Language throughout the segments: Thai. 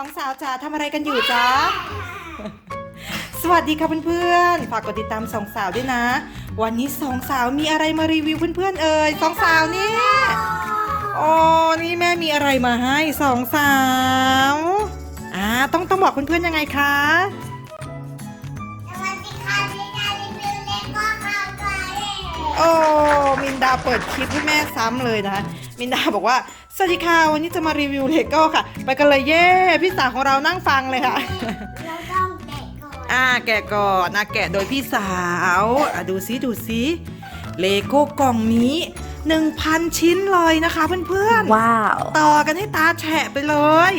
องสาวจ๋าทำอะไรกันอยู่จ๊ะ สวัสดีค่ะเพื่อนๆ ฝากกดติดตามสองสาวด้วยนะ วันนี้สองสาวมีอะไรมารีวิวเพื่อนๆ เอ่ยสองสาวนี่อ๋อนี่แม่มีอะไรมาให้สองสาวอ่าต้องต้องบอกเพื่อนๆยังไงคะสวัสดีค่ะดิฉันรีวิวเลโก้คาวไก่โอ้มินดาเปิดคลิปให้แม่ซ้ำเลยนะ มินดาบอกว่าส วัสดีค่ะ วันนี้จะมารีวิวเลโก้ค่ะ ไปกันเลยเย้พี่สาวของเรานั่งฟังเลยค่ะ เราต้องแกะก่อนอ่าแกะก่อนนะแกะโดยพี่สาวอะดูซิดูซิเลโก้กล่องนี้ 1,000 ชิ้นเลยนะคะเพื่อนๆ ว้าว ต่อกันให้ตาแฉะไปเลย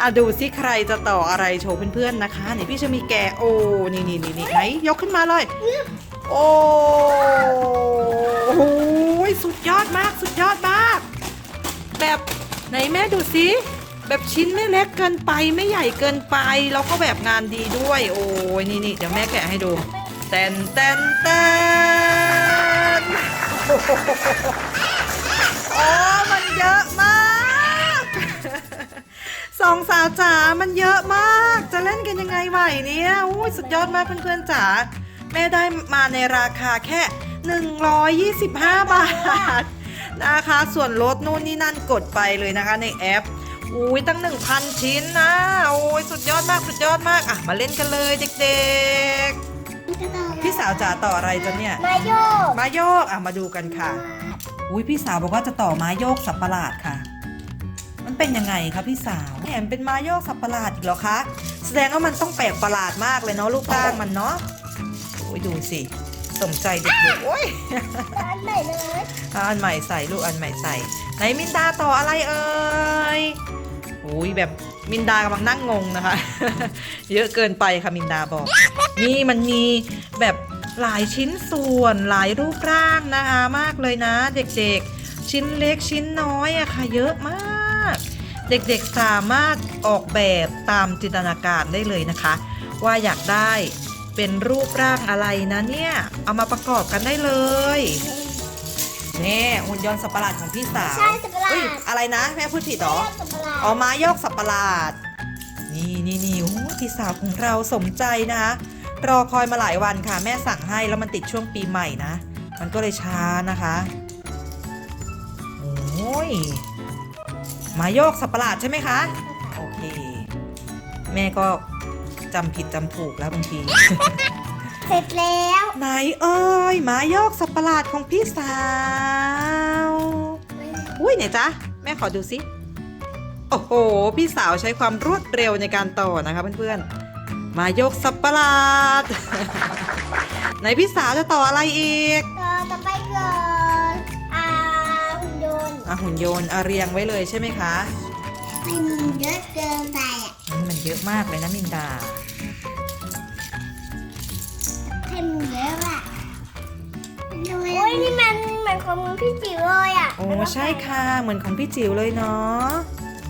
อะดูซิใครจะต่ออะไรโชว์เพื่อนๆนะคะนี่พี่จะมีแกะโอ้นี่นี่นี่นี่ไหนยกขึ้นมาเลย โอ้โหสุดยอดมากสุดยอดมาก แบบไหนแม่ดูซิแบบชิ้นไม่เล็กเกินไปไม่ใหญ่เกินไป แล้วก็แบบงานดีด้วย โอ้ยนี่นี่เดี๋ยวแม่แกะให้ดูแตนแตนแตนโอ้มันเยอะมากสองสาวจ๋ามันเยอะมาก จะเล่นกันยังไงไหวเนี่ยอุ้ยสุดยอดมากเพื่อนๆจ๋าแม่ได้มาในราคาแค่ 125 บาท นะคะ ส่วนลดนู่นนี่นั่นกดไปเลยนะคะในแอปอุ้ยตั้ง 1,000 ชิ้นนะโอ้ยสุดยอดมากสุดยอดมากอะมาเล่นกันเลยเด็กๆ พี่สาวจ๋าต่ออะไรจ๊ะเนี่ยมาโยกมาโยกอะมาดูกันค่ะอุ้ยพี่สาวบอกว่าจะต่อม้าโยกสับประหลาดค่ะ มันเป็นยังไงคะพี่สาวแหมเป็นม้าโยกสับประหลาดอีกเหรอคะ แสดงว่ามันต้องแปลกประหลาดมากเลยเนาะลูกร่างมันเนาะโอ้ยดูสิ สมใจเด็กๆโอ้ยอันไหนเลยเอาอันใหม่ใส่ลูกอันใหม่ใส่ไหนมินดาต่ออะไรเอ่ยอุ้ยแบบมินดากำลังนั่งงงนะคะ เยอะเกินไปค่ะมินดาบอก นี่มันมีแบบหลายชิ้นส่วนหลายรูปร่างนะคะมากเลยนะ เด็กๆ ชิ้นเล็กชิ้นน้อยอะค่ะ เยอะมาก เด็กๆสามารถออกแบบตามจินตนาการได้เลยนะคะ ว่าอยากได้ เป็นรูปร่างอะไรนะเนี่ย เอามาประกอบกันได้เลยนี่หุ่นยนต์สับประหลาดของพี่สาวใช่สับปะรดเอ้ยอะไรนะแม่พูดผิดเหรอสับปะรดอ๋อม้ายกสับประหลาด นี่นี่นี่โอ้ยพี่สาวของเราสมใจนะคะรอคอยมาหลายวันค่ะ แม่สั่งให้แล้วมันติดช่วงปีใหม่นะ มันก็เลยช้านะคะโอ้ยม้ายกสับประหลาดใช่ไหมคะ โอเค แม่ก็ จำผิดจำถูกแล้วบางที เสร็จแล้ว ไหนเอ้ยหมายอกสับประหลาดของพี่สาว อุ้ยไหนจ๊ะ แม่ขอดูสิโอ้โห พี่สาวใช้ความรวดเร็วในการต่อนะคะเพื่อนๆ มายกสับประหลาด ไหนพี่สาวจะต่ออะไรอีก ต่อต่อไปก่อนอ่าหุ่นยนต์อะหุ่นยนต์อะเรียงไว้เลยใช่ไหมคะ มันเยอะเกินไปอะอืมมัน เยอะมากเลยนะมินดาให้มันเยอะอะโอ้ยนี่มันเหมือนของพี่จิ๋วเลยอะโอ้ใช่ค่ะ เหมือนของพี่จิ๋วเลยเนาะ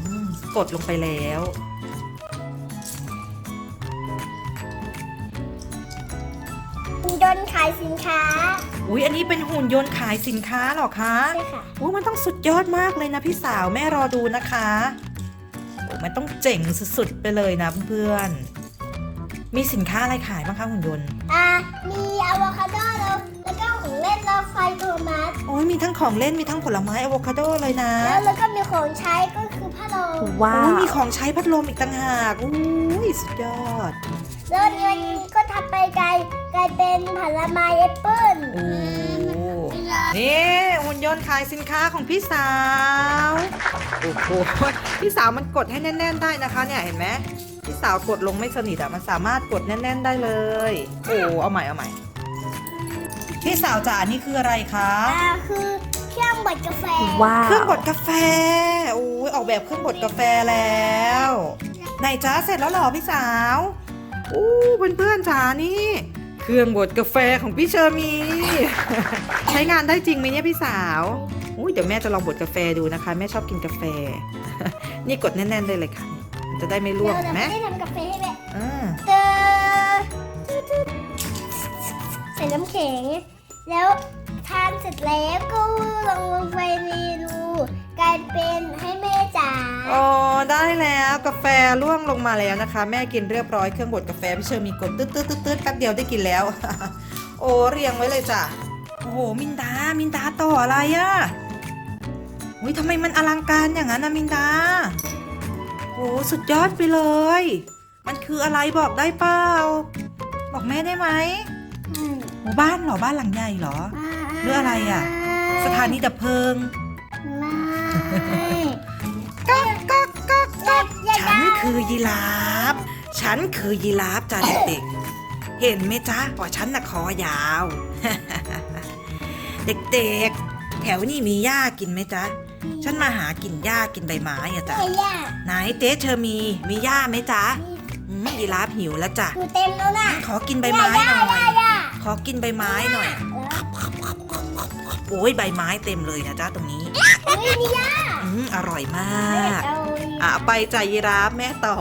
อืมกดลงไปแล้วหุ่นยนต์ขายสินค้าอุ้ยอันนี้เป็นหุ่นยนต์ขายสินค้าเหรอคะ ใช่ค่ะ อุ้ยมันต้องสุดยอดมากเลยนะพี่สาวแม่รอดูนะคะโอ้ มันต้องเจ๋งสุดๆไปเลยนะเพื่อนๆมีสินค้าอะไรขายบ้างคะหุ่นยนต์ อ่า มีอะโวคาโดแล้วแล้วก็ของเล่นรถไฟโทมัสโอ้ยมีทั้งของเล่นมีทั้งผลไม้อะโวคาโดเลยนะแล้วแล้วก็มีของใช้ก็คือพัดลมว้าโอ้วยมีของใช้พัดลมอีกต่างหากอุ้ยสุดยอดแล้วเงินก็ทำไปกลายกลายเป็นผลไม้แอปเปิ้ล โอ้ นี่หุ่นยนต์ขายสินค้าของพี่สาว โอ้โห พี่สาวมันกดให้แน่น ๆ ได้นะคะเนี่ยเห็นไหมพี่สาวกดลงไม่สนิทอะมันสามารถกดแน่น ๆ ได้เลย โอ้เอาใหม่เอาใหม่ พี่สาวจ๋านี่คืออะไรคะ อ่าคือเครื่องบดกาแฟว้าเครื่องวบดกาแฟโอ้ยออกแบบเครื่องบดกาแฟแล้วไหนจ้าเสร็จแล้วเหรอพี่สาวอู้เพื่อนๆจ๋านี่ เครื่องบดกาแฟของพี่เชอร์มี ใช้งานได้จริงไหมเนี่ยพี่สาวอุ้ยเดี๋ยวแม่จะลองบดกาแฟดูนะคะ แม่ชอบกินกาแฟ นี่กดแน่นๆได้เลยค่ะมันจะได้ไม่ร่วงเราเห็จะนไหมไม่ได้ทำกาแฟให้แม่อ่าเจอใส่น้ำแข็งแล้ว ทานเสร็จแล้วก็ลงลงไปในรูกลายเป็นให้แม่จ๋าโอ้ได้แล้วกาแฟล่วงลงมาแล้วนะคะ แม่กินเรียบร้อยเครื่องบดกาแฟพี่เชอร์มีกดตืดตืดตืดตืดแป๊บเดียวได้กินแล้ว โอ้เรียงไว้เลยจ้ะโอ้โหมินดามินดาต่ออะไรอะอุ้ยทำไมมันอลังการอย่างนั้นนะมินดาโอ้สุดยอดไปเลย มันคืออะไรบอกได้เปล่าบอกแม่ได้ไหมหมู่บ้านเหรอบ้านหลังใหญ่เหรอ หรืออะไรอะสถานีดับเพลิง ไม่ก๊อกก๊อกก๊อกก๊อกอย่าฉันคือยีราฟ ฉันคือยีราฟจ้ะเด็กๆ เห็นไหมจ๊ะเพอฉันน่ะคอยาว เด็กๆ แถวนี้มีหญ้ากินไหมจ๊ะ ฉันมาหากินหญ้ากินใบไม้อะจ๊ะไอ้ย่าไหนเจ๊เธอมี มีหญ้าไหมจ๊ะอืมยีราฟหิวแล้วจ้ะอยู่เต็มแล้วน่ะขอกินใบไม้หน่อยย่าขอกินใบไม้หน่อย โอ้ยใบไม้เต็มเลยนะจ๊ะตรงนี้เฮ้ยนี่ย่าอืมอร่อยมากเอาอีกอะไปใจยีราฟแม่ต่อ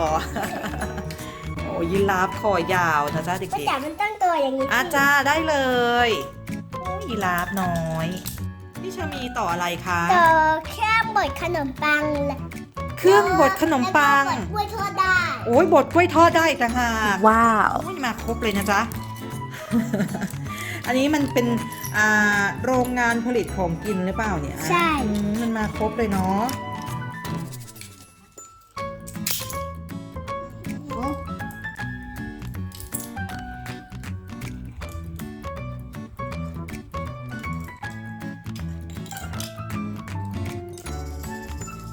โอ้ยีราฟคอยาวนะจ๊ะเด็ก็กจับมันตั้งตัวอย่างนี้ๆอาจ้าได้เลยโอ้ยีราฟน้อย พี่ชะมีต่ออะไรคะ ต่อเครื่องบดขนมปังและเครื่องบดขนมปัง แล้วก็บดกล้วยทอดได้โอ้ยบดกล้วยทอดได้อีกต่างหากว้าว โอ้ยมาครบเลยนะจ๊ะ อันนี้มันเป็นอ่าโรงงานผลิตของกินหรือเปล่าเนี่ยใช่ อืมมันมาครบเลยเนาะ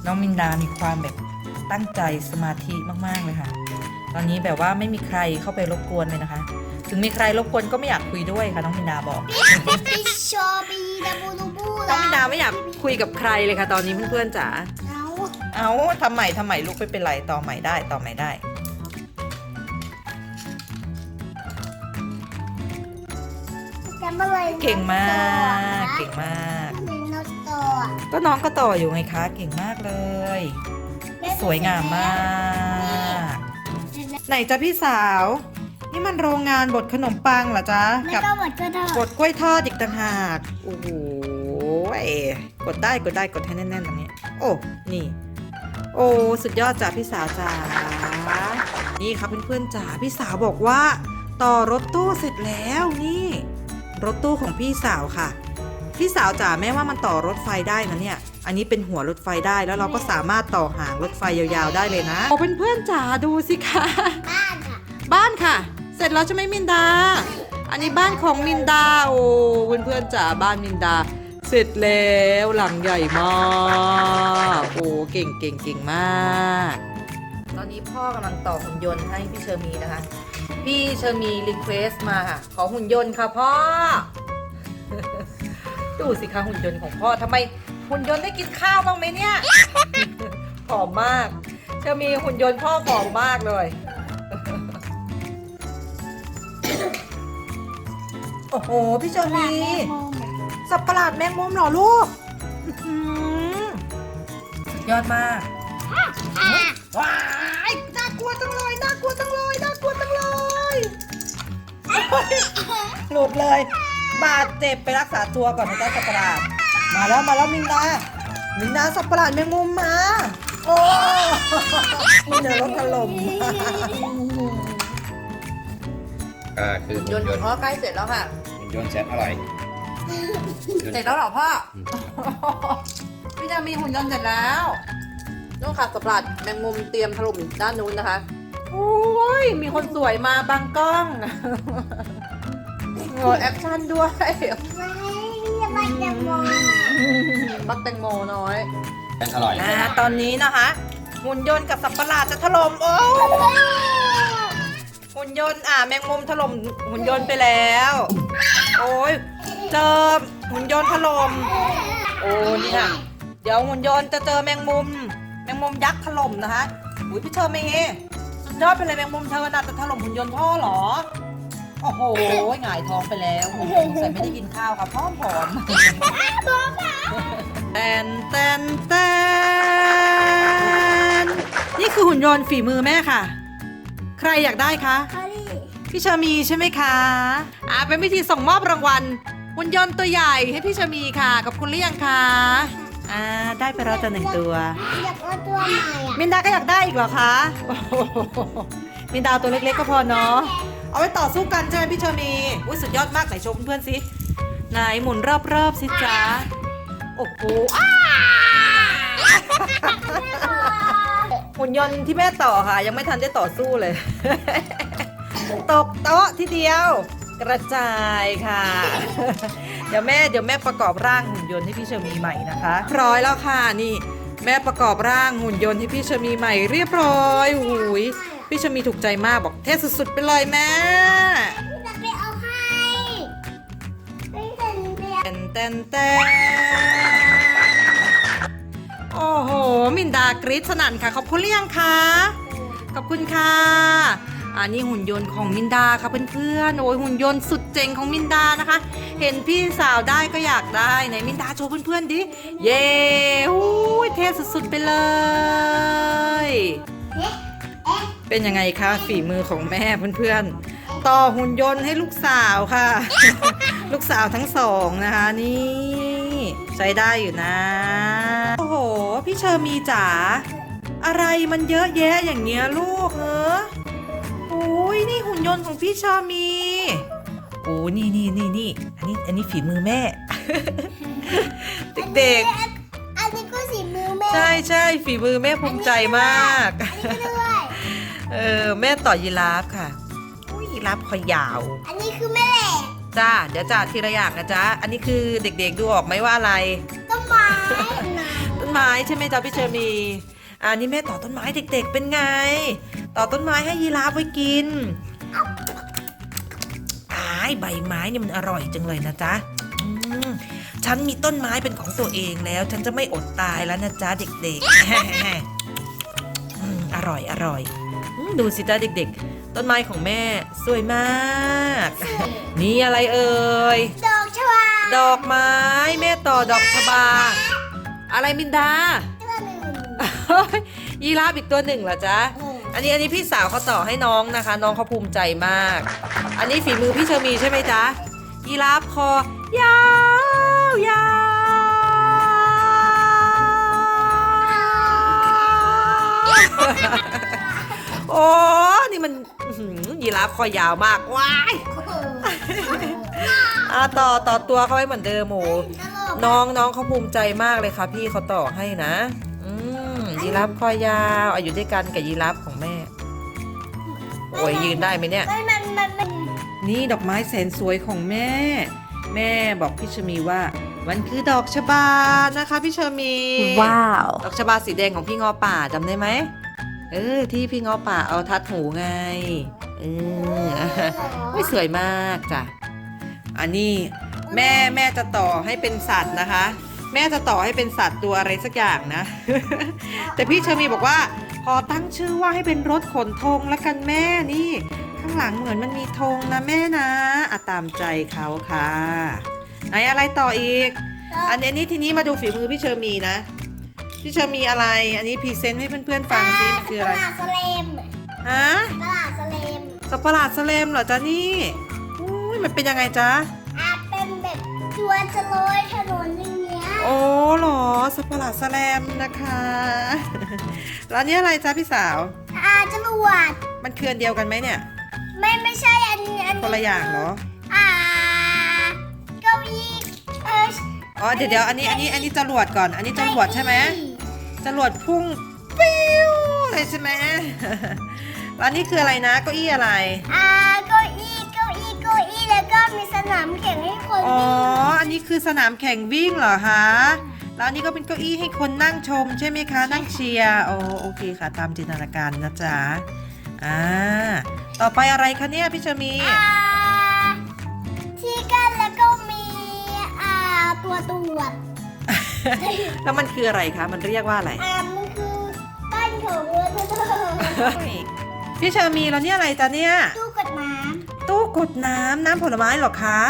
น้องมินดามีความแบบตั้งใจสมาธิมาก ๆ เลยค่ะ ตอนนี้แบบว่าไม่มีใครเข้าไปรบกวนเลยนะคะ ถึงมีใครรบกวนก็ไม่อยากคุยด้วยค่ะน้องมินดาบอกปิชอบีดาบูดูบูน้องมินดาไม่อยากคุยกับใครเลยค่ะ ตอนนี้เพื่อนๆจ๋าเอาเอาทำใหม่ทำใหม่ลูกไม่เป็นไรต่อใหม่ได้ต่อใหม่ได้จำอะไรเก่งมากเก่งมากในนกตัวก็น้องก็ต่ออยู่ไงคะเก่งมากเลย สวยงามมาก ไหนจ๊ะพี่สาว นี่มันโรงงานบดขนมปังเหรอจ๊ะไม่กับต้องบดก็ได้กดกล้วยทอดอีกต่างหากโอ้โหยกดได้กดได้กดให้แน่นๆตรงนี้ โอ้นี่ โอ้สุดยอดจ้ะพี่สาวจ๋านี่ครับเพื่อนๆจ๋าพี่สาวบอกว่า ต่อรถตู้เสร็จแล้วนี่ รถตู้ของพี่สาวค่ะ พี่สาวจ๋าแม่ว่ามันต่อรถไฟได้นะเนี่ย อันนี้เป็นหัวรถไฟได้แล้วเราก็สามารถต่อหางรถไฟยาวๆได้เลยนะโอ้เพื่อนๆจ๋าดูสิคะ บ้านค่ะ บ้านค่ะเสร็จแล้วใช่ไหมมินดา อันนี้บ้านของมินดา โอ้เพื่อนๆจ๋าบ้านมินดา เสร็จแล้วหลังใหญ่มากโอ้เก่งเก่งเก่งมาก ตอนนี้พ่อกำลังต่อหุ่นยนต์ให้พี่เชอร์มีนะคะ พี่เชอร์มีรีเควสมาค่ะ ขอหุ่นยนต์ค่ะพ่อ ดูสิคะหุ่นยนต์ของพ่อทำไมหุ่นยนต์ได้กินข้าวบ้างไหมเนี่ยผอมมากเชอร์มีหุ่นยนต์พ่อผอมมากเลย โอ้โห พี่เชอร์มีสับประหลาดแมงมุมเหรอลูกอื้อหือสุดยอดมากว้ายน่ากลัวจังเลยน่ากลัวจังเลยน่ากลัวจังเลยหลุดเลย บาดเจ็บไปรักษาตัวก่อนนะจ๊ะสับประหลาด มาแล้วมาแล้วมินดามินดาสับประหลาดแมงมุมมาโอ้มินดารถถล่มอ่าคือหุ่นยยนนต์ต์พ่อใกล้เสร็จแล้วค่ะ หุ่นยนต์แสนอร่อยเสร็จแล้วเหรอพ่อ พี่จะมีหุ่นยนต์เสร็จแล้วนู่นค่ะสปรัดแมงมุมเตรียมถล่มด้านนู้นนะคะ โอ้ย มีคนสวยมาบังกล้องโอ้แอคชั่นด้วย ไม่อย่าไปจะมองบักแตงโมน้อยแสนอร่อย อ่าตอนนี้นะคะ หุ่นยนต์กับสับประหลาดจะถล่มโอ้ หุ่นยนต์อ่าแมงมุมถล่มหุ่นยนต์ไปแล้ว โอ้ยเจอหุ่นยนต์ถล่มโอ้นี่ค่ะเดี๋ยวหุ่นยนต์จะเจอแมงมุม แมงมุมยักษ์ถล่มนะคะอุ้ยพี่เชอร์เมย์สุดยอดไปเลยแมงมุมเธอน่ะจะถล่มหุ่นยนต์พ่อเหรอโอ้โหหงายท้องไปแล้วหุ่นยนต์สงสัยไม่ได้กินข้าวค่ะพ่อผอมแตนแตนแตนนี่คือหุ่นยนต์ฝีมือแม่ค่ะ ใครอยากได้คะเขาดิพี่ชามีใช่ไหมคะอ่าเป็นพิธีส่งมอบรางวัลหุ่นยนต์ตัวใหญ่ให้พี่ชามีค่ะขอบคุณหรือยังคะอ่าได้ไปแล้วจะหนึ่งตัวอยากเอาตัวใหม่อะมินดาก็อยากได้อีกเหรอคะโอ้โหมินดาเอาตัวเล็กๆก็พอเนาะเอาไว้ต่อสู้กันใช่ไหมพี่เชอมีอุ้ยสุดยอดมากไหนโชว์เพื่อนๆสิไหนหมุนรอบๆสิจ๊ะโอ้โหอ้า หุ่นยนต์ที่แม่ต่อค่ะ ยังไม่ทันได้ต่อสู้เลย ตกโต๊ะทีเดียว กระจายค่ะ เดี๋ยวแม่เดี๋ยวแม่ประกอบร่างหุ่นยนต์ให้พี่เชอมีใหม่นะคะพร้อยแล้วค่ะนี่ แม่ประกอบร่างหุ่นยนต์ให้พี่เชอมีใหม่เรียบร้อยหูยพี่เชอมีถูกใจมากบอกเท่สุดๆไปเลยแม่พี่จะไปเอาให้ไม่เห็นเรียเต้นเต้นเต้น โอ้โห มินดากรี๊ดสนั่นค่ะ ขอบคุณหรือยังคะขอบคุณค่ะ อันนี้หุ่นยนต์ของมินดาค่ะเพื่อนๆ โอ้ยหุ่นยนต์สุดเจ๋งของมินดานะคะ เห็นพี่สาวได้ก็อยากได้ไหนมินดาโชว์เพื่อนๆดิ เย้หูยเท่สุดๆไปเลย เป็นยังไงคะฝีมือของแม่เพื่อนๆ ต่อหุ่นยนต์ให้ลูกสาวค่ะ ลูกสาวทั้งสองนะคะนี่ใช้ได้อยู่นะ พี่เชอร์มีจ๋าอะไรมันเยอะแยะอย่างเงี้ยลูกเหรอโอ้ยนี่หุ่นยนต์ของพี่เชอร์มีโอ้นี่นี่นี่นี่อันนี้อันนี้ฝีมือแม่ เด็กอันนี้ก็สีมือแม่ๆใช่ใช่ฝีมือแม่ภูมิใจมากอันนี้ก็ด้วยเออแม่ต่อยีราฟค่ะอุ้ยยีราฟคอยาว อันนี้คือแม่แหลกจ้าเดี๋ยวจ้าทีละอย่างนะจ๊ะอันนี้คือเด็กๆดูออกไหมว่าอะไรต้นไม้ นะต้นไม้ใช่ไหมจ๊ะพี่เชอร์มีอันนี้แม่ต่อต้นไม้เด็ก ๆ เป็นไง ต่อต้นไม้ให้ยีราฟไว้กินอ้ายใบไม้เนี่ยมันอร่อยจังเลยนะจ๊ะอืมฉันมีต้นไม้เป็นของตัวเองแล้ว ฉันจะไม่อดตายแล้วนะจ๊ะเด็กๆอืมอร่อยอร่อยอืมดูสิจ๊ะเด็ก ๆ ต้นไม้ของแม่สวยมาก นี่อะไรเอ่ย ดอกชวา ดอกไม้ แม่ต่อดอกชบา อะไรมินดาตัวหนึ่งยีราฟอีกตัวหนึ่งเหรอจ๊ะเอออันนี้อันนี้พี่สาวเขาต่อให้น้องนะคะ น้องเขาภูมิใจมาก อันนี้ฝีมือพี่เชอมีใช่ไหมจ๊ะ ยีราฟคอยาวยาวโอ้นี่มันอื้อหือยีราฟคอยาวมากว้ายอะต่อต่อตัวเขาไว้เหมือนเดิมโห น้องน้องเขาภูมิใจมากเลยค่ะ พี่เขาต่อให้นะอืมยีราฟคอยาวอายุด้วยกันกับยีราฟของแม่ โอ้ยยืนได้ไหมเนี่ย มันมันมันมันนี่ดอกไม้แสนสวยของแม่ แม่บอกพี่ชมีว่า มันคือดอกชบานะคะพี่ชมี ว้าว ดอกชบาสีแดงของพี่งอป่าจำได้ไหมเออที่พี่งอป่าเอาทัดหูไงเออไม่สวยมากจ้ะอันนี้ แม่แม่จะต่อให้เป็นสัตว์นะคะ แม่จะต่อให้เป็นสัตว์ตัวอะไรสักอย่างนะ แต่พี่เชอมีบอกว่าขอตั้งชื่อว่าให้เป็นรถขนธงละกันแม่นี่ ข้างหลังเหมือนมันมีธงนะแม่นะอะตามใจเขาค่ะไหนอะไรต่ออีก อันนี้อันนี้ทีนี้มาดูฝีมือพี่เชอมีนะ พี่เชอมีอะไร อันนี้พรีเซนต์ให้เพื่อนๆฟังซิมันคืออะไรตลาดสเลมฮะตลาดสเลมสัตว์ประหลาดสเลมเหรอจ๊ะนี่อุ้ยมันเป็นยังไงจ๊ะ วจะลอยถนนอย่างเงี้ยโอ้เหรอสัตว์ประหลาดสแลมนะคะ แล้วอันนี้อะไรจ๊ะพี่สาว อาจรวดมันคืออันเดียวกันไหมเนี่ย ไม่ไม่ใช่อันนี้อันคนละอย่างเหรอ อ่าเก้าอี้เอออ๋อเดี๋ยวเดี๋ยวอันนี้อันนี้อันนี้จรวดก่อน อันนี้จรวดใช่ไหมจรวดพุ่งปิ้วเลยใช่ไหมแล้วอันนี้คืออะไรนะเก้าอี้อะไร อ่าเก้าอี้เก้าอี้เก้าอี้ แล้วก็มีสนามแข่งให้คนอ๋อวิ่งอันนี้คือสนามแข่งวิ่งเหรอคะ แล้วอันนี้ก็เป็นเก้าอี้ให้คนนั่งชมใช่ไหมคะ นั่งเชียร์โอโอเคค่ะ ตามจินตนาการนะจ๊ะ อ่า ต่อไปอะไรคะเนี่ยพี่ชมี อ่าที่กันแล้วก็มีอ่าตัวตรวจแล้วมันคืออะไรคะ มันเรียกว่าอะไรอ่ามันคือบ้านของเรือเธอพี่เชอมีแล้วเนี่ยอะไรจ๊ะเนี่ย ตู้กดน้ตู้ กดน้ำน้ำผลไม้หรอคะ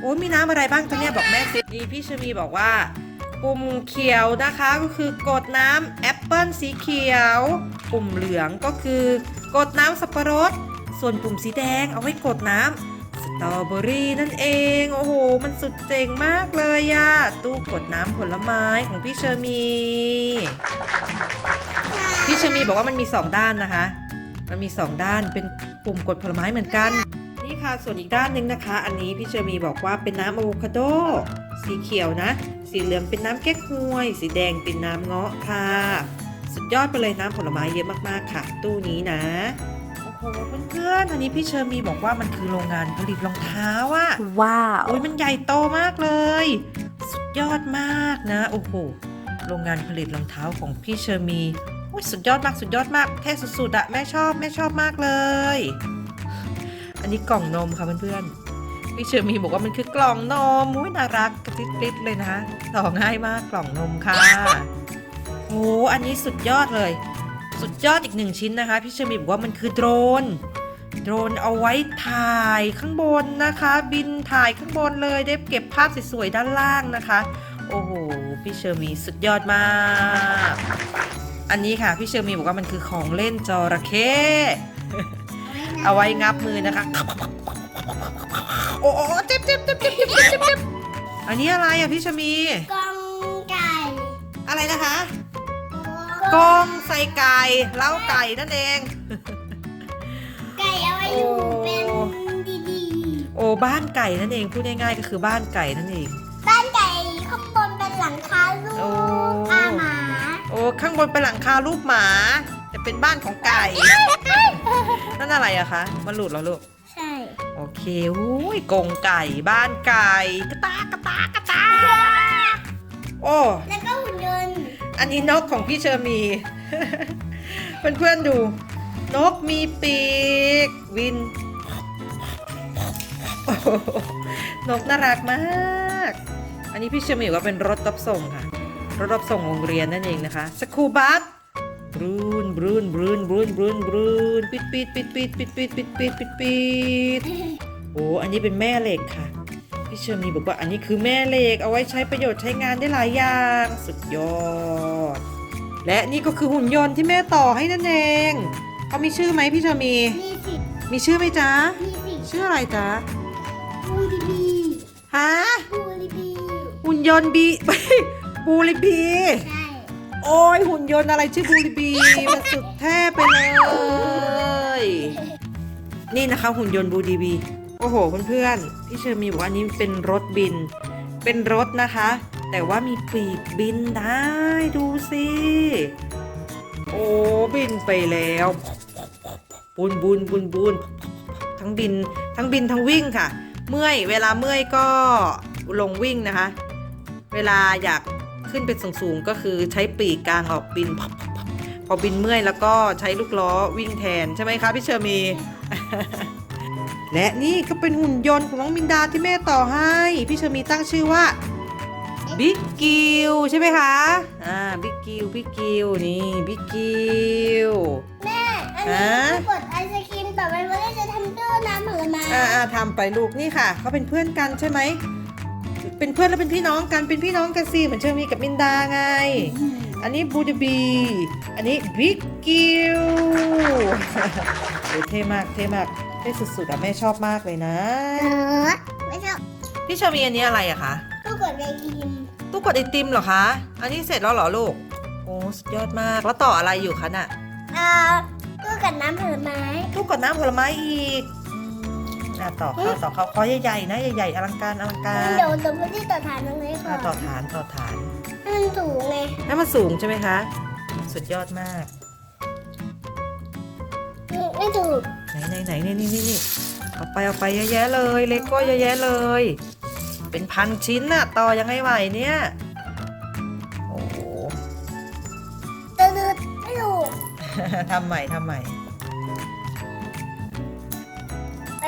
โอ้ยมีน้ำอะไรบ้างจ๊ะเนี่ยบอกแม่สินี่พี่เชอมีบอกว่าปุ่มเขียวนะคะก็คือกดน้ำแอปเปิลสีเขียว ปุ่มเหลืองก็คือกดน้ำสับปะรด ส่วนปุ่มสีแดงเอาไว้กดน้ำสตรอเบอรี่นั่นเอง โอ้โห มันสุดเจ๋งมากเลยอะตู้กดน้ำผลไม้ของพี่เชอร์มีพี่เชอร์มีบอกว่ามันมี2ด้านนะคะ มันมี2ด้านเป็นปุ่มกดผลไม้เหมือนกัน ค่ะ ส่วนอีกด้านหนึ่งนะคะ อันนี้พี่เชอร์มีบอกว่าเป็นน้ำอะโวคาโด สีเขียวนะ สีเหลืองเป็นน้ำแก้ควย สีแดงเป็นน้ำเงาะค่ะ สุดยอดไปเลยน้ำผลไม้เยอะมากๆค่ะ ตู้นี้นะโอ้โหเพื่อนๆอันนี้พี่เชอร์มีบอกว่ามันคือโรงงานผลิตรองเท้าอะว้าวโอ้ยมันใหญ่โตมากเลย สุดยอดมากนะ โอ้โห โรงงานผลิตรองเท้าของพี่เชอร์มีโอ้ยสุดยอดมากสุดยอดมากเท่สุดๆอะแม่ชอบแม่ชอบมากเลย อันนี้กล่องนมค่ะเพื่อนๆพี่เชอร์มีบอกว่ามันคือกล่องนมมุ้ยน่ารักกระติดติดเลยนะคะต่อง่ายมากกล่องนมค่ะโอ้อันนี้สุดยอดเลย สุดยอดอีกหนึ่งชิ้นนะคะพี่เชอร์มีบอกว่ามันคือโดรนโดรนเอาไว้ถ่ายข้างบนนะคะ บินถ่ายข้างบนเลยได้เก็บภาพสวยๆด้านล่างนะคะ โอ้โหพี่เชอร์มีสุดยอดมาก อันนี้ค่ะพี่เชอร์มีบอกว่ามันคือของเล่นจระเข้ เอาไว้งับมือนะคะ โอ้เจ็บเจ็บเจ็บเจ็บเจ็บเจ็บเจ็บอันนี้อะไรอะพี่ชมี กองไก่อะไรนะคะ กองใส่ไก่เล้าไก่นั่นเอง ไก่เอาไว้อยู่เป็นดีๆ โอ้บ้านไก่นั่นเองพูดง่ายๆก็คือบ้านไก่นั่นเอง บ้านไก่ข้างบนเป็นหลังคาลูกหมา โอ้ข้างบนเป็นหลังคารูปหมา เป็นบ้านของไก่ นั่นอะไรอะคะมันหลุดแล้วลูก ใช่ โอเคอุ้ยกรงไก่บ้านไก่กระตากกระตากกระตาโอ้ แล้วก็หุ่นยนต์ อันนี้นกของพี่เชอร์มี เพื่อนๆดู นกมีปีก วินโอ้โหนกน่ารักมาก อันนี้พี่เชอร์มีบอกว่าเป็นรถรับส่งค่ะ รถรับส่งโรงเรียนนั่นเองนะคะสคูบัส บรูนบรูนบรูนบรูนบรูนบรูนปิดปิดปิดปิดปิดปิดปิดปิดปิดปิดโอ้อันนี้เป็นแม่เหล็กค่ะพี่เชอร์มีบอกว่าอันนี้คือแม่เหล็กเอาไว้ใช้ประโยชน์ใช้งานได้หลายอย่างสุดยอด และนี่ก็คือหุ่นยนต์ที่แม่ต่อให้นั่นเองเขามีชื่อไหมพี่เชอร์มี มีสิมีชื่อไหมจ๊ะมีสิชื่ออะไรจ๊ะบูริบีฮะบูริบีหุ่นยนต์บีบูริบีใช่ โอ้ยหุ่นยนต์อะไรชื่อบูริบีมันสุดแท้ไปเลย นี่นะคะหุ่นยนต์บูริบี โอ้โหเพื่อนๆพี่เชอร์มีบอกว่าอันนี้เป็นรถบิน เป็นรถนะคะ แต่ว่ามีปีกบินได้ดูสิโอ้บินไปแล้วบุนบุนบุนบุนทั้งบินทั้งบินทั้งวิ่งค่ะ เมื่อยเวลาเมื่อยก็ลงวิ่งนะคะ เวลาอยาก ขึ้นเป็นสูงๆก็คือใช้ปีกกลางออกบิน พอบินเมื่อยแล้วก็ใช้ลูกล้อวิ่งแทนใช่ไหมคะพี่เชอร์มี และนี่ก็เป็นหุ่นยนต์ของน้องมินดาที่แม่ต่อให้ พี่เชอร์มีตั้งชื่อว่าบิ๊กกิวใช่ไหมคะ อ่า บิ๊กกิว บิ๊กกิว นี่ บิ๊กกิว แม่ อันนี้ฮะกดไอศครีมต่อไปไม่ได้จะทำตู้น้ำผลไม้อ่าอ่าทำไปลูกนี่ค่ะ เขาเป็นเพื่อนกันใช่ไหม เป็นเพื่อนแล้วเป็นพี่น้องกันเป็นพี่น้องกันสิเหมือนเชอร์มีกับมินดาไง อันนี้บูดบี อันนี้บิ๊กกิวโอ้เท่มากเท่มากเท่สุดๆอะแม่ชอบมากเลยนะเออไม่ชอบพี่เชอร์มีอันนี้อะไรอะคะตู้กดไอศครีมตู้กดไอติมเหรอคะ อันนี้เสร็จแล้วเหรอลูก โอ้สุดยอดมาก แล้วต่ออะไรอยู่คะน่ะอ่าตู้กดน้ำผลไม้ตู้กดน้ำผลไม้อีก อืมอะต่อเข้าต่อเข้าคอใหญ่ๆนะใหญ่ๆอลังการอลังการเดี๋ยวตัวพื้นที่ต่อฐานตรงนี้ก่ออะนต่อฐานต่อฐานให้มันสูงไงให้มันสูงใช่ไหมคะ สุดยอดมากอืมไม่ถูกไหนไหนไหนนี่นี่นี่เอาไปเอาไปเยอะแยะเลยเลโก้เยอะแยะเลย เป็นพันชิ้นน่ะต่อยังไงไหวเนี่ยโอ้โห ตืดๆไม่ถูกทำใหม่ทำใหม่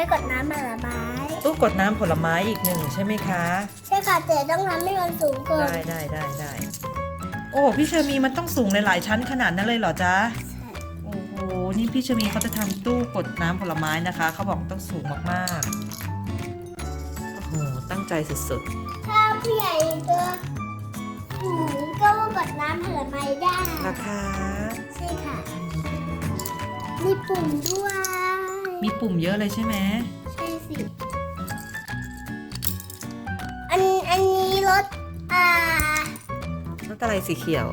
ไปกดน้ำผลไม้ตู้กดน้ำผลไม้อีกหนึ่งใช่ไหมคะ ใช่ค่ะแต่ต้องทำให้มันสูงก่อนได้ได้ได้ได้โอ้พี่เชอร์มีมันต้องสูงหลายๆชั้นขนาดนั้นเลยเหรอจ๊ะโอ้โหนี่พี่เชอร์มีเขาจะทำตู้กดน้ำผลไม้นะคะเขาบอกต้องสูงมากๆโอ้โหตั้งใจสุดถ้าผู้ใหญ่ตัวสูงก็กดน้ำผลไม้ได้ๆราคาใช่ค่ะมีปุ่มด้วย มีปุ่มเยอะเลยใช่ไหมใช่สิ อันอันนี้รถอ่ารถอะไรสีเขียว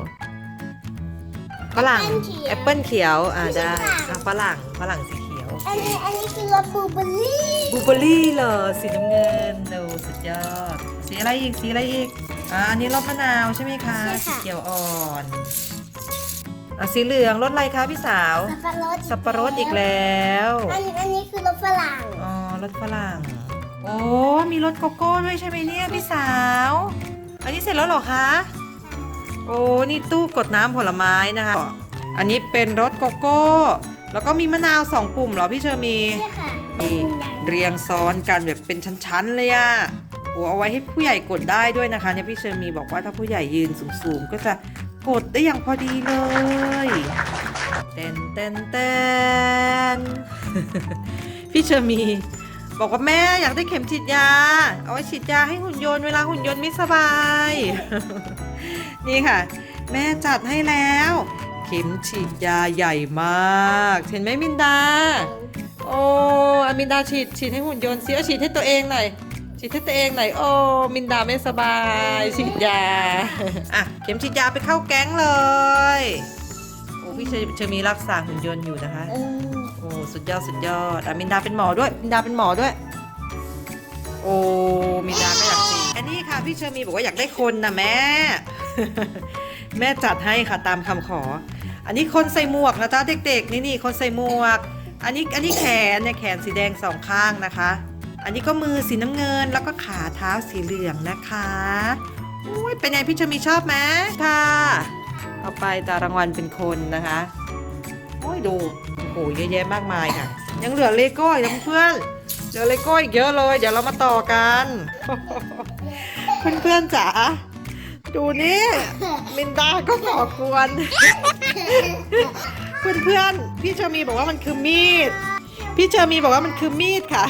ฝรั่งแอปเปิลเขียวอ่าได้อะฝรั่งฝรั่งสีเขียว อันนี้อันนี้คือรถบลูเบอร์รี่บลูเบอร์รี่เหรอสีน้ำเงินดูสุดยอด สีอะไรอีกสีอะไรอีกอ่าอันนี้รถมะนาวใช่ไหมคะสีเขียวอ่อน อะสีเหลืองรสอะไรคะพี่สาว สับปะรดสับปะรดอีกแล้วอันนี้อันนี้คือรสฝรั่งอ๋อรสฝรั่งโอ้มีรสโกโก้ด้วยใช่ไหมเนี่ยพี่สาว อันนี้เสร็จแล้วเหรอคะโอ้นี่ตู้กดน้ำผลไม้นะคะ อันนี้เป็นรสโกโก้ แล้วก็มีมะนาวสองปุ่มเหรอพี่เชอร์มีใช่ค่ะนี่เรียงซ้อนกันแบบเป็นชั้นๆเลยอะโอ้เอาไว้ให้ผู้ใหญ่กดได้ด้วยนะคะเนี่ยพี่เชอร์มีบอกว่าถ้าผู้ใหญ่ยืนสูงๆ ก็จะ กดได้อย่างพอดีเลยเต้นเต้นเต้นพี่เชอร์มี บอกว่าแม่อยากได้เข็มฉีดยา เอาไว้ฉีดยาให้หุ่นยนต์เวลาหุ่นยนต์ไม่สบาย นี่ค่ะ แม่จัดให้แล้ว เข็มฉีดยาใหญ่มาก เห็นไหมมินดา โอ้อามินดาฉีดฉีดให้หุ่นยนต์สิเอาฉีดให้ตัวเองหน่อย ฉีดให้ตัวเองหน่อยโอ้มินดาไม่สบายฉีดยาอะเข็มฉีดยาไปเข้าแก๊งเลยโอ้พี่เชเชอมีรักษาหุ่นยนต์อยู่นะคะเออโอ้สุดยอดสุดยอดอะมินดาเป็นหมอด้วยมินดาเป็นหมอด้วย โอ้มินดาก็อยากฉีดอันนี้ค่ะพี่เชอมีบอกว่าอยากได้คนนะแม่ แม่จัดให้ค่ะตามคำขอ อันนี้คนใส่หมวกนะจ๊ะเด็กๆ นี่นี่คนใส่หมวก อันนี้อันนี้แขนเนี่ยแขนสีแดงสองข้างนะคะ อันนี้ก็มือสีน้ำเงินแล้วก็ขาเท้าสีเหลืองนะคะอุ้ยเป็นไงพี่เชอมีชอบไหมค่ะ เอาไปตารางวัลเป็นคนนะคะโอ้ยดูโอ้โหเยอะแยะมากมายค่ะ ยังเหลือเลโก้อีกเพื่อนเหลือเลโก้อีกเยอะเลย เดี๋ยวเรามาต่อกัน เพื่อนๆจ๋าดูนี่มินดาก็ก่อกวน เพื่อนๆพี่เชอมีบอกว่ามันคือมีด พี่เชอมีบอกว่ามันคือมีดค่ะ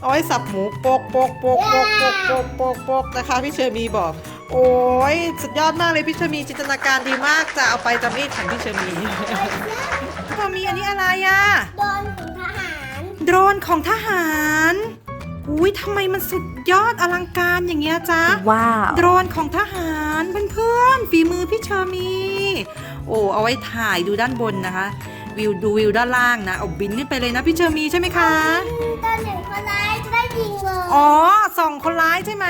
เอาไว้สับหมูโปกโปกโปกโปกโปกโปกโปกโปกนะคะพี่เชอมีบอก โอ้ยสุดยอดมากเลยพี่เชอมีจินตนาการดีมากจะเอาไปจะมีดของพี่เชอมีพี่เชอมีอันนี้อะไรอะโดนของทหารโดรนของทหารอุ้ยทำไมมันสุดยอดอลังการอย่างเงี้ยจ๊ะว้าวโดรนของทหารเพื่อนๆฝีมือพี่เชอร์มี โอ้เอาไว้ถ่ายดูด้านบนนะคะ วิวดูวิวด้านล่างนะเอาบินขึ้นไปเลยนะพี่เชอร์มีใช่ไหมคะ ตอนหนึ่งคนร้ายจะได้ยิงเลยอ๋อส่องคนร้ายใช่ไหม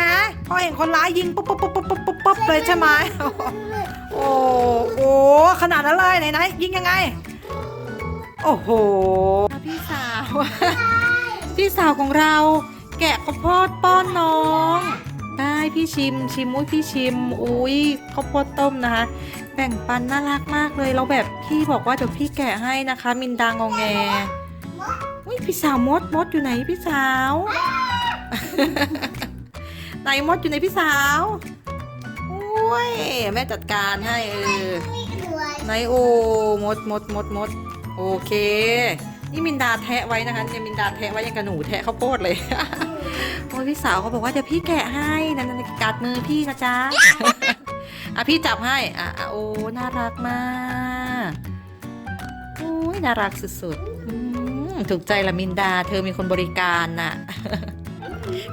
พอเห็นคนร้ายยิงปุ๊บปุ๊บปุ๊บปุ๊บปุ๊บปุ๊บปุ๊บเลยใช่ไหมโอ้โหขนาดนั้นเลยไหนไหนๆยิงยังไง โอ้โหพี่สาว พี่สาวของเราแกะข้าวโพดป้อนน้อง ได้พี่ชิมชิมอุ้ยพี่ชิมอุ้ยข้าวโพดต้มนะคะ แบ่งปันน่ารักมากเลยเราแบบพี่บอกว่าเดี๋ยวพี่แกะให้นะคะ มินดางองแงอุ้ยพี่สาวมดมดอยู่ไหนพี่สาวไหนมดอยู่ไหนพี่สาวโอ้ยแม่จัดการให้เออนี่ก็ด้วยไหนโอมดมดมดมดโอเค นี่มินดาแทะไว้นะคะเนี่ยมินดาแทะไว้ยังกระหนูแทะข้าวโพดเลย โอ้ยพี่สาวเขาบอกว่าเดี๋ยวพี่แกะให้นั่นๆกัดมือพี่นะจ๊ะอะพี่จับให้อะอะโอ้น่ารักมากโอ้ยน่ารักสุดๆอืมถูกใจละมินดา เธอมีคนบริการน่ะ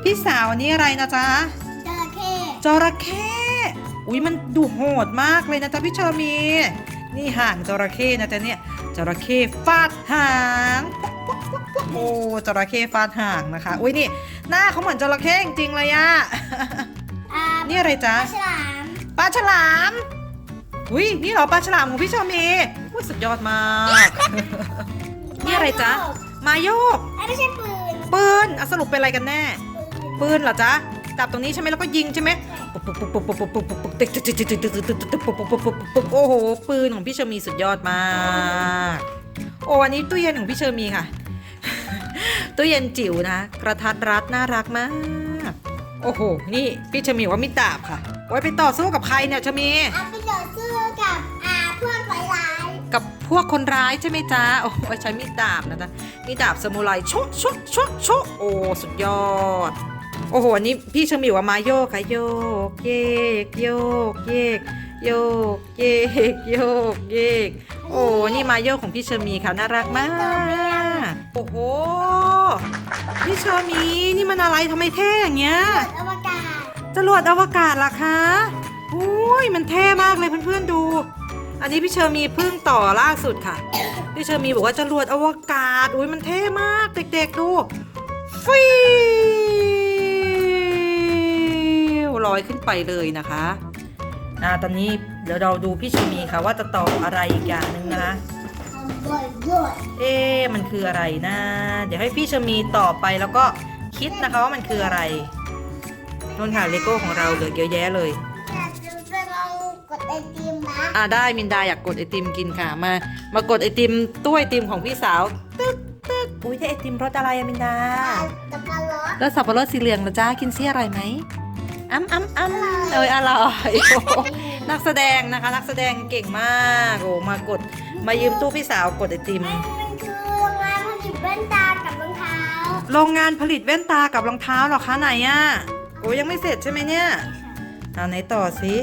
พี่สาวอันนี้อะไรนะจ๊ะจระเข้จระเข้อุ้ยมันดุโหดมากเลยนะจ๊ะพี่เชอร์มี นี่ห่างจระเข้นะจ๊ะเนี่ยจระเข้ฟาดหาง โอ้จระเข้ฟาดหางนะคะ อุ้ยนี่ หน้าเขาเหมือนจระเข้จริงๆเลยอะอ่านี่อะไรจ๊ะฉลามปลาฉลาม อุ้ยนี่เหรอปลาฉลามของพี่เชอร์มีอุ้ยสุดยอดมาก นี่อะไรจ๊ะ มาโยก อันไม่ใช่ปืนปืนอะสรุปเป็นอะไรกันแน่ ปืนเหรอจ๊ะ จับตรงนี้ใช่ไหมแล้วก็ยิงใช่ไหมปุ๊บปุ๊บปุ๊บปุ๊บปุ๊บปุ๊บปุ๊บปุ๊บติ๊กติ๊กติ๊กติ๊กติ๊กติ๊กติ๊กติ๊กปุ๊บปุ๊บปุ๊บปุ๊บปุ๊บโอ้โห ปืนของพี่เชอร์มีสุดยอดมาก โอ้อันนี้ตู้เย็นของพี่เชอร์มีค่ะ ตู้เย็นจิ๋วนะกระทัดรัดน่ารักมาก โอ้โห นี่พี่เชอร์มีว่ามิดดาบค่ะ ไว้ไปต่อสู้กับใครเนี่ยเชอร์มีอาไปต่อสู้กับอาพวกร้ายร้ายกับพวกคนร้ายใช่ไหมจ๊ะโอ้โหใช้มีดดาบนะจ๊ะมีดดาบซามูไรชุชุชุชุโอ้สุดยอด โอ้โหอันนี้พี่เชอร์มีว่ามาโยกค่ะโยกเยกโยกเยกโยกเยกโยกเยกโอ้นี่มาโยกของพี่เชอร์มีค่ะน่ารักมาก โอ้โหพี่เชอร์มีนี่มันอะไรทำไมเท่อย่างเงี้ยเปิดอวกาศจรวดอวกาศล่ะคะอุ้ยมันเท่มากเลยเพื่อนๆดู อันนี้พี่เชอร์มีเพิ่งต่อล่าสุดค่ะ พี่เชอร์มีบอกว่าจรวดอวกาศอุ้ยมันเท่มากเด็กๆดูฟิวลอยขึ้นไปเลยนะคะอ่าตอนนี้เดี๋ยวเราดูพี่เชอร์มีค่ะว่าจะต่ออะไรอีกอย่างหนึ่งนะคะ เอ๊ะมันคืออะไรนะ เดี๋ยวให้พี่เชอร์มีต่อไปแล้วก็คิดนะคะว่ามันคืออะไรนู่นค่ะเลโก้ของเราเหลือเยอะแยะเลยอยากจะไปลองกดไอติมนะอ่าได้มินดาอยากกดไอติมกินค่ะ มามากดไอติมตู้ไอติมของพี่สาวตึ๊กตึ๊กอุ้ยได้ไอติมรสอะไรอะมินดาตะกะรดรสสับปะรดสีเหลืองเหรอจ้ากินซี่อร่อยไหมอ้ำอ้ำอ้ำเอยอร่อยโอ้โห นักแสดงนะคะ นักแสดงเก่งมากโอ้มากดมายืมตู้พี่สาวกดไอติม มันคือโรงงานผลิตแว่นตากับรองเท้าโรงงานผลิตแว่นตากับรองเท้าเหรอคะไหนอะโอ้ยังไม่เสร็จใช่ไหมเนี่ยเอาไหนต่อสิ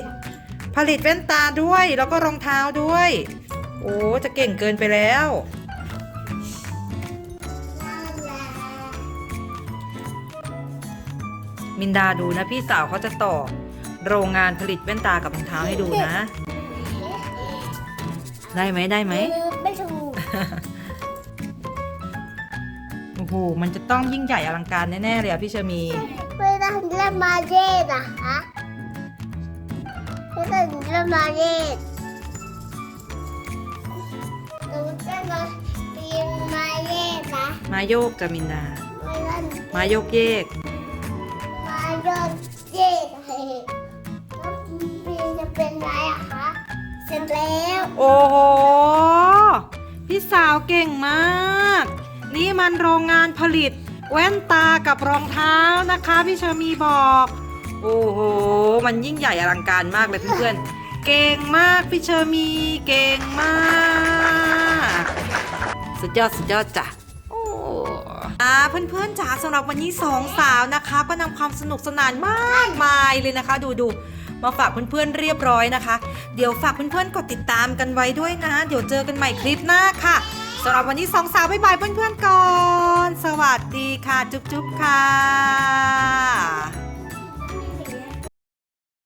ผลิตแว่นตาด้วยแล้วก็รองเท้าด้วย โอ้จะเก่งเกินไปแล้วมินดาดูนะพี่สาวเขาจะต่อ โรงงานผลิตแว่นตากับรองเท้าให้ดูนะ ได้ไหมได้ไหม ไม่ถูกโอ้โห มันจะต้องยิ่งใหญ่อลังการแน่ๆเลยอะพี่เชอมีไม่ต้องเล่นมาเย็ดนะคะไม่ต้องเล่นมาเย็ดหนูจะมาเรียนมาเย็ดนะมาโยกจะมินดาไม่ต้องมาโยกเยก มาโยนเย็ดให้แล้วเรียนจะ เป็นไรอะคะ เสร็จแล้ว โอ้โห พี่สาวเก่งมาก นี่มันโรงงานผลิต แว่นตากับรองเท้านะคะพี่เชอมีบอก โอ้โห มันยิ่งใหญ่อลังการมากเลยเพื่อนๆ เก่งมากพี่เชอมี เก่งมาก สุดยอดสุดยอดจ้ะอ่าเพื่อนๆจ๋าสำหรับวันนี้สองสาวนะคะ ก็นำความสนุกสนานมากมายเลยนะคะ ดูดู มาฝากเพื่อนๆเรียบร้อยนะคะ เดี๋ยวฝากเพื่อนๆกดติดตามกันไว้ด้วยนะ เดี๋ยวเจอกันใหม่คลิปหน้าค่ะสำหรับวันนี้สองสาวบ๊ายบายเพื่อนๆก่อน สวัสดีค่ะ จุ๊บๆค่ะ